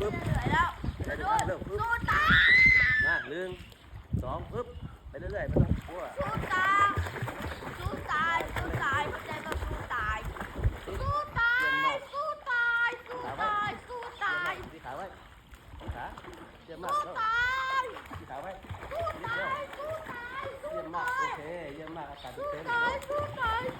ปึ๊บไปดูเรื่อยๆเริ่ปึ๊บสู้ตามาหนึ่งสองปึ๊บไปเรื่อยๆไม่ต้องกลัวสู้ตายสู้ตายสู้ตายเข้าใจว่าสู้ตายสู้ตายสู้ตายสู้ตายสู้ตายที่ขาไว้ตีขาเยี่ยมมากสู้ตายที่ขาไว้สู้ตายสู้ตายสู้เยี่ยมมากตาโอยเคเยี่ยมมากอากาศสู้เต็มตายสู้ตายสู้ตาย